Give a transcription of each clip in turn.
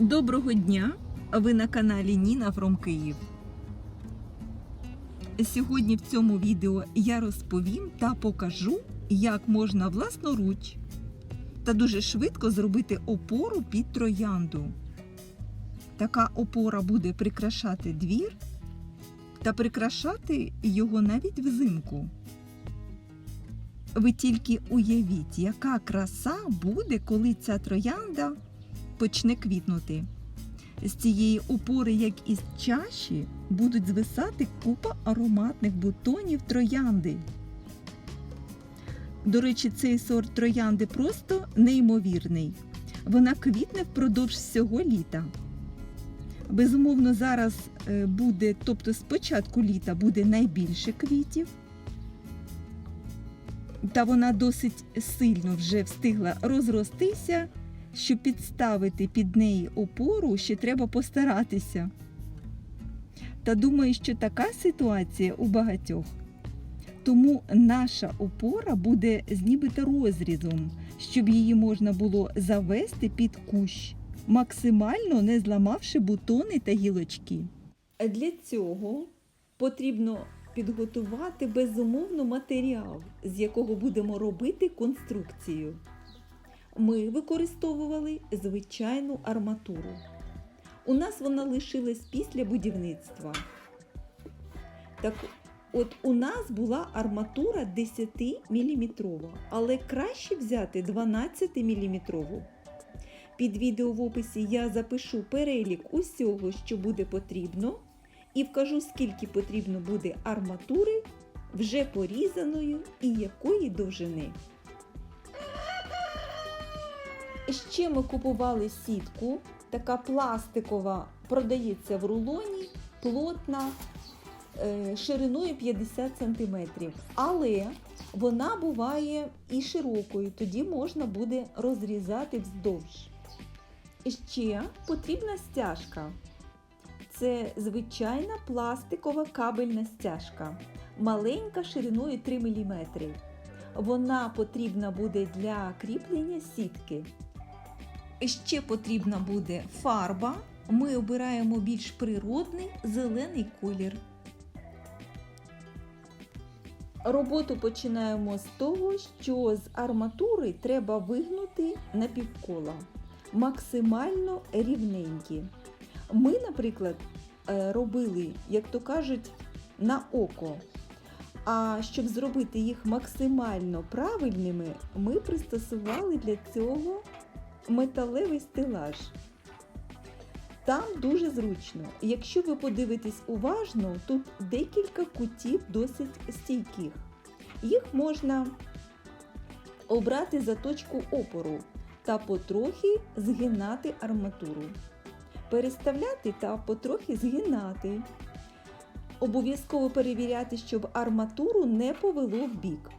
Доброго дня! Ви на каналі Ніна Фром Київ. Сьогодні в цьому відео я розповім та покажу, як можна власноруч та дуже швидко зробити опору під троянду. Така опора буде прикрашати двір та прикрашати його навіть взимку. Ви тільки уявіть, яка краса буде, коли ця троянда почне квітнути. З цієї опори, як із чаші, будуть звисати купа ароматних бутонів троянди. До речі, цей сорт троянди просто неймовірний. Вона квітне впродовж всього літа. Безумовно, зараз е, буде, тобто з початку літа буде найбільше квітів. Та вона досить сильно вже встигла розростися. Щоб підставити під неї опору, ще треба постаратися. Та думаю, що така ситуація у багатьох. Тому наша опора буде з розрізом, щоб її можна було завести під кущ, максимально не зламавши бутони та гілочки. Для цього потрібно підготувати безумовно матеріал, з якого будемо робити конструкцію ми використовували звичайну арматуру. У нас вона лишилась після будівництва. Так от у нас була арматура 10 мм, але краще взяти 12 мм. Під відео в описі я запишу перелік усього, що буде потрібно, і вкажу, скільки потрібно буде арматури вже порізаної і якої довжини. Ще ми купували сітку, така пластикова, продається в рулоні, плотна, е, шириною 50 см. Але вона буває і широкою, тоді можна буде розрізати вздовж. Ще потрібна стяжка. Це звичайна пластикова кабельна стяжка, маленька шириною 3 мм. Вона потрібна буде для кріплення сітки. Ще потрібна буде фарба. Ми обираємо більш природний зелений колір. Роботу починаємо з того, що з арматури треба вигнути напівкола максимально рівненькі. Ми, наприклад, робили, як то кажуть, на око. А щоб зробити їх максимально правильними, ми пристосували для цього металевий стелаж. Там дуже зручно. Якщо ви подивитесь уважно, тут декілька кутів досить стійких. Їх можна обрати за точку опору та потрохи згинати арматуру. Переставляти та потрохи згинати. Обов'язково перевіряти, щоб арматуру не повело в бік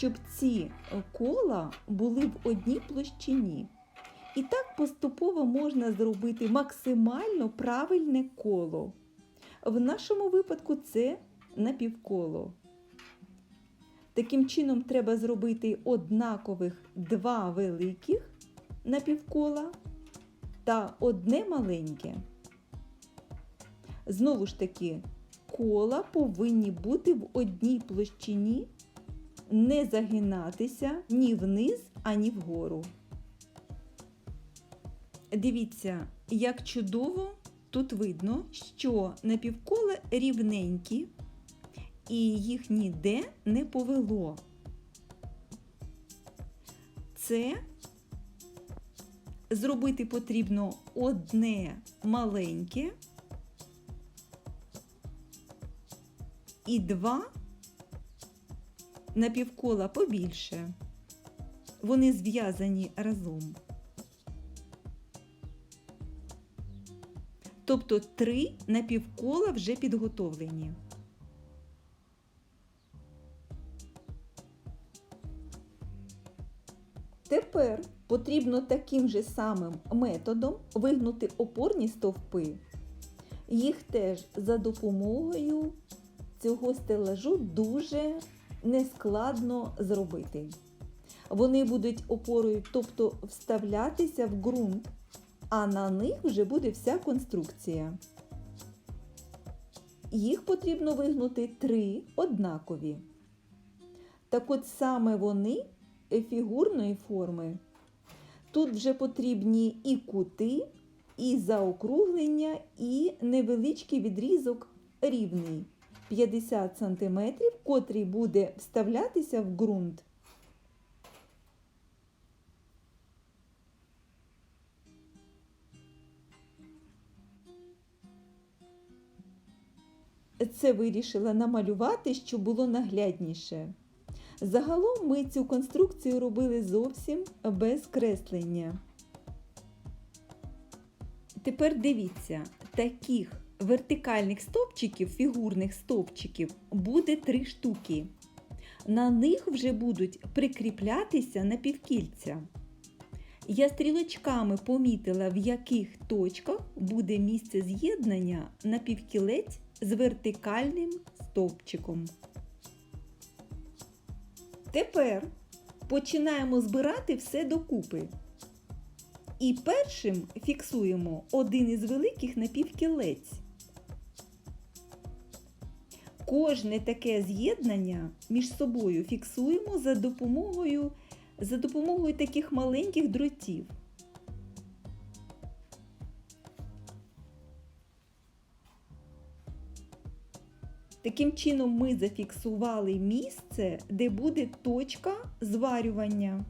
щоб ці кола були в одній площині. І так поступово можна зробити максимально правильне коло. В нашому випадку це напівколо. Таким чином, треба зробити однакових два великих напівкола та одне маленьке. Знову ж таки, кола повинні бути в одній площині не загинатися ні вниз, ані вгору. Дивіться, як чудово тут видно, що напівкола рівненькі і їх ніде не повело. Це зробити потрібно одне маленьке і два напівкола побільше. Вони зв'язані разом. Тобто три напівкола вже підготовлені. Тепер потрібно таким же самим методом вигнути опорні стовпи. Їх теж за допомогою цього стелажу дуже нескладно зробити. Вони будуть опорою, тобто вставлятися в ґрунт, а на них вже буде вся конструкція. Їх потрібно вигнути три однакові. Так от саме вони фігурної форми. Тут вже потрібні і кути, і заокруглення, і невеличкий відрізок рівний 50 см, котрий буде вставлятися в ґрунт. Це вирішила намалювати, щоб було наглядніше. Загалом ми цю конструкцію робили зовсім без креслення. Тепер дивіться, таких вертикальних стовпчиків, фігурних стовпчиків буде три штуки. На них вже будуть прикріплятися напівкільця. Я стрілочками помітила, в яких точках буде місце з'єднання напівкілець з вертикальним стовпчиком. Тепер починаємо збирати все докупи. І першим фіксуємо один із великих напівкілець. Кожне таке з'єднання між собою фіксуємо за допомогою, за допомогою таких маленьких дротів. Таким чином ми зафіксували місце, де буде точка зварювання.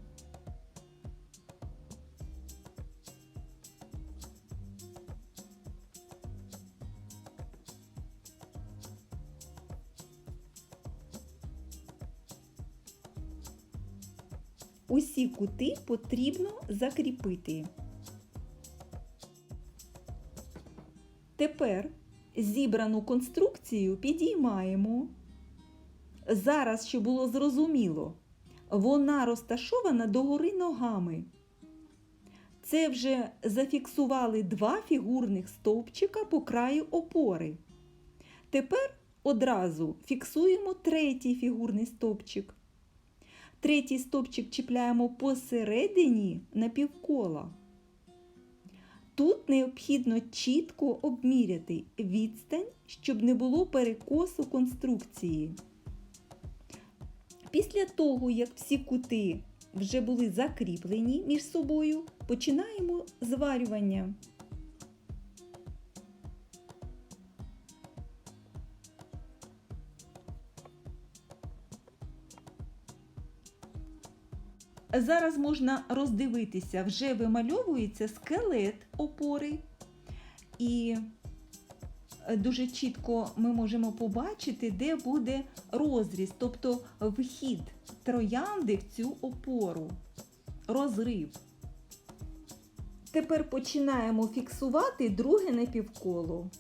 Усі кути потрібно закріпити. Тепер зібрану конструкцію підіймаємо. Зараз, щоб було зрозуміло, вона розташована догори ногами. Це вже зафіксували два фігурних стовпчика по краю опори. Тепер одразу фіксуємо третій фігурний стовпчик. Третій стовпчик чіпляємо посередині напівкола. Тут необхідно чітко обміряти відстань, щоб не було перекосу конструкції. Після того, як всі кути вже були закріплені між собою, починаємо зварювання. Зараз можна роздивитися, вже вимальовується скелет опори, і дуже чітко ми можемо побачити, де буде розріз, тобто вхід троянди в цю опору, розрив. Тепер починаємо фіксувати друге напівколо.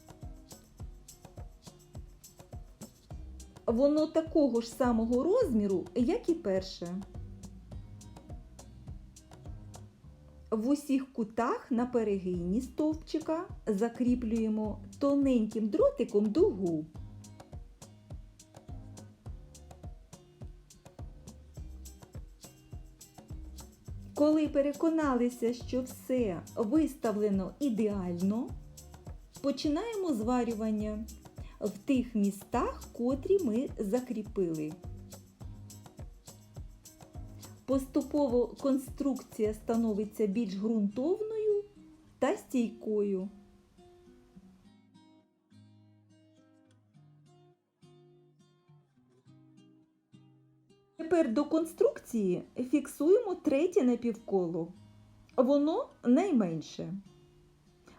Воно такого ж самого розміру, як і перше. В усіх кутах на перегині стовпчика закріплюємо тоненьким дротиком дугу. Коли переконалися, що все виставлено ідеально, починаємо зварювання в тих містах, котрі ми закріпили. Поступово конструкція становиться більш ґрунтовною та стійкою. Тепер до конструкції фіксуємо третє напівколо. Воно найменше.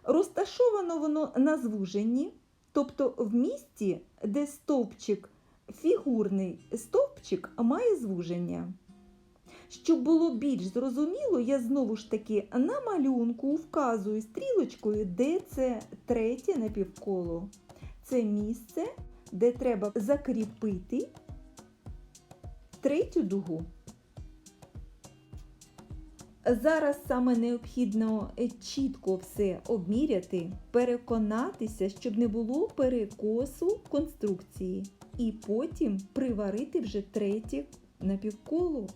Розташовано воно на звуженні, тобто в місці, де стовпчик, фігурний стовпчик має звуження. Щоб було більш зрозуміло, я знову ж таки на малюнку вказую стрілочкою, де це третє напівколо. Це місце, де треба закріпити третю дугу. Зараз саме необхідно чітко все обміряти, переконатися, щоб не було перекосу конструкції, і потім приварити вже третє напівколо.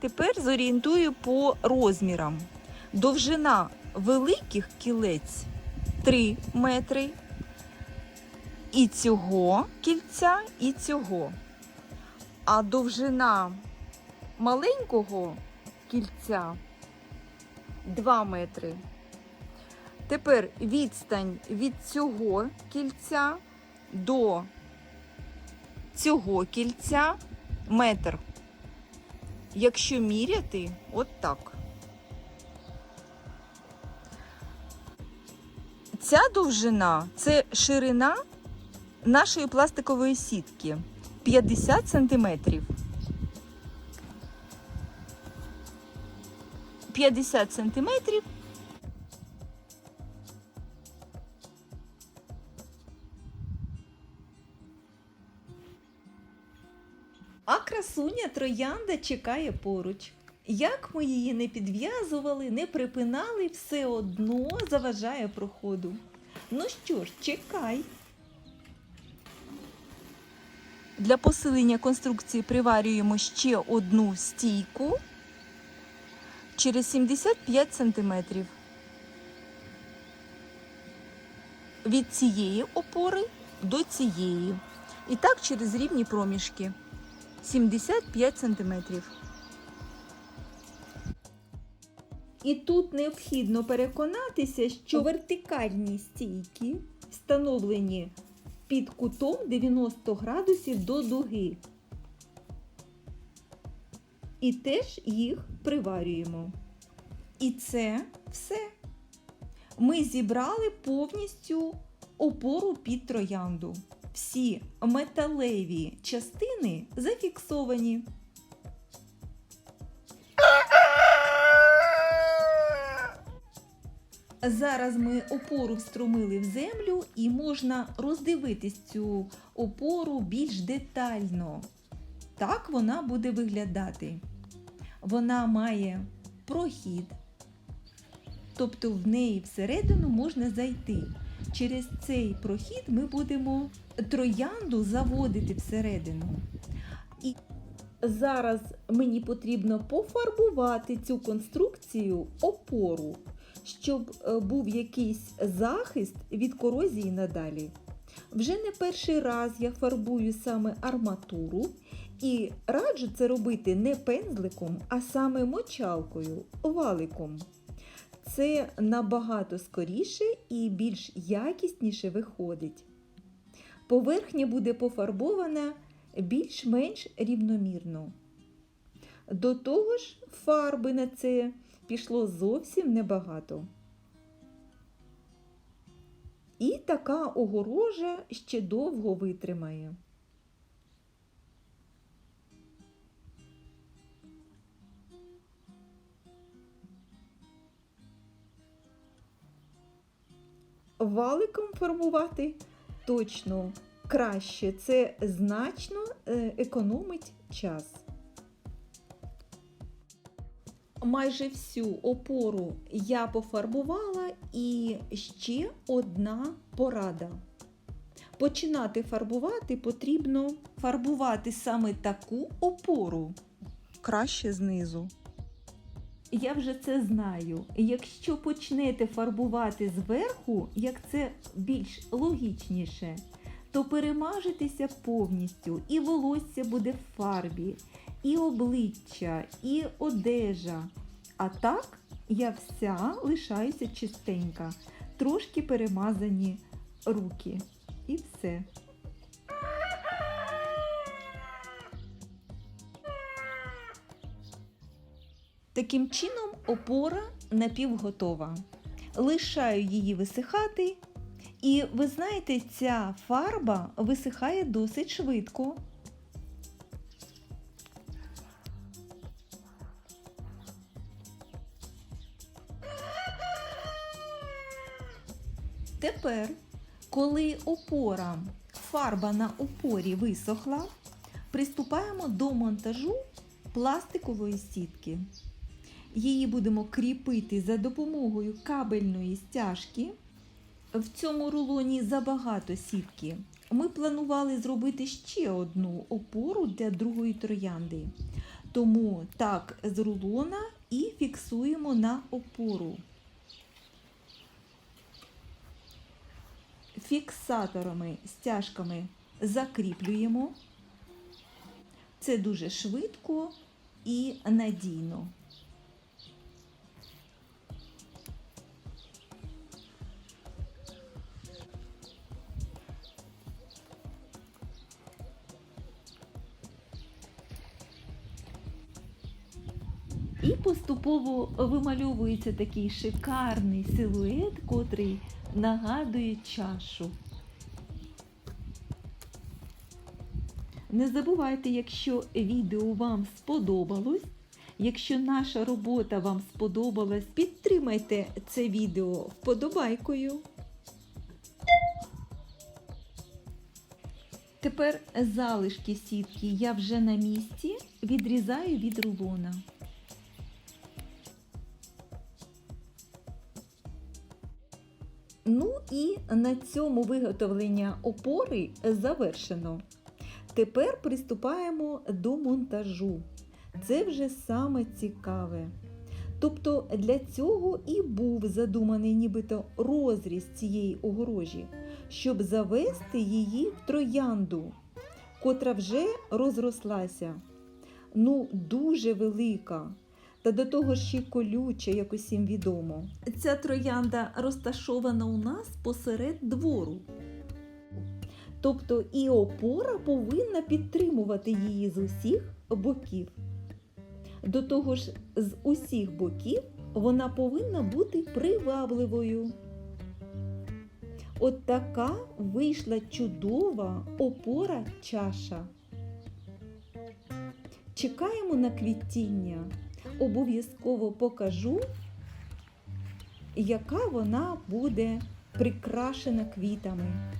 Тепер зорієнтую по розмірам. Довжина великих кілець 3 метри. І цього кільця, і цього. А довжина маленького кільця 2 метри. Тепер відстань від цього кільця до цього кільця метр. Якщо міряти, от так. Ця довжина це ширина нашої пластикової сітки 50 сантиметрів. 50 сантиметрів. Красуня троянда чекає поруч. Як ми її не підв'язували, не припинали, все одно заважає проходу. Ну що ж, чекай. Для посилення конструкції приварюємо ще одну стійку через 75 см. Від цієї опори до цієї. І так через рівні проміжки. 75 см. І тут необхідно переконатися, що вертикальні стійки встановлені під кутом 90 градусів до дуги. І теж їх приварюємо. І це все. Ми зібрали повністю опору під троянду. Всі металеві частини зафіксовані. Зараз ми опору встромили в землю і можна роздивитись цю опору більш детально. Так вона буде виглядати. Вона має прохід, тобто в неї всередину можна зайти. Через цей прохід ми будемо троянду заводити всередину. І зараз мені потрібно пофарбувати цю конструкцію опору, щоб е, був якийсь захист від корозії надалі. Вже не перший раз я фарбую саме арматуру і раджу це робити не пензликом, а саме мочалкою, валиком. Це набагато скоріше і більш якісніше виходить. Поверхня буде пофарбована більш-менш рівномірно. До того ж, фарби на це пішло зовсім небагато. І така огорожа ще довго витримає. Валиком формувати точно краще, це значно е, економить час. Майже всю опору я пофарбувала і ще одна порада. Починати фарбувати потрібно фарбувати саме таку опору краще знизу. Я вже це знаю. Якщо почнете фарбувати зверху, як це більш логічніше, то перемажетеся повністю, і волосся буде в фарбі, і обличчя, і одежа. А так я вся лишаюся чистенька, трошки перемазані руки. І все. Таким чином опора напівготова. Лишаю її висихати. І ви знаєте, ця фарба висихає досить швидко. Тепер, коли опора, фарба на опорі висохла, приступаємо до монтажу пластикової сітки. Її будемо кріпити за допомогою кабельної стяжки. В цьому рулоні забагато сітки. Ми планували зробити ще одну опору для другої троянди. Тому так з рулона і фіксуємо на опору. Фіксаторами, стяжками закріплюємо. Це дуже швидко і надійно. Поступово вимальовується такий шикарний силует, котрий нагадує чашу. Не забувайте, якщо відео вам сподобалось, якщо наша робота вам сподобалась, підтримайте це відео вподобайкою. Тепер залишки сітки я вже на місці відрізаю від рулона. Ну і на цьому виготовлення опори завершено. Тепер приступаємо до монтажу. Це вже саме цікаве. Тобто для цього і був задуманий нібито розріз цієї огорожі, щоб завести її в троянду, котра вже розрослася. Ну, дуже велика. Та до того ж ще колюча, як усім відомо. Ця троянда розташована у нас посеред двору. Тобто і опора повинна підтримувати її з усіх боків. До того ж, з усіх боків вона повинна бути привабливою. От така вийшла чудова опора чаша. Чекаємо на квітіння. Обов'язково покажу, яка вона буде прикрашена квітами.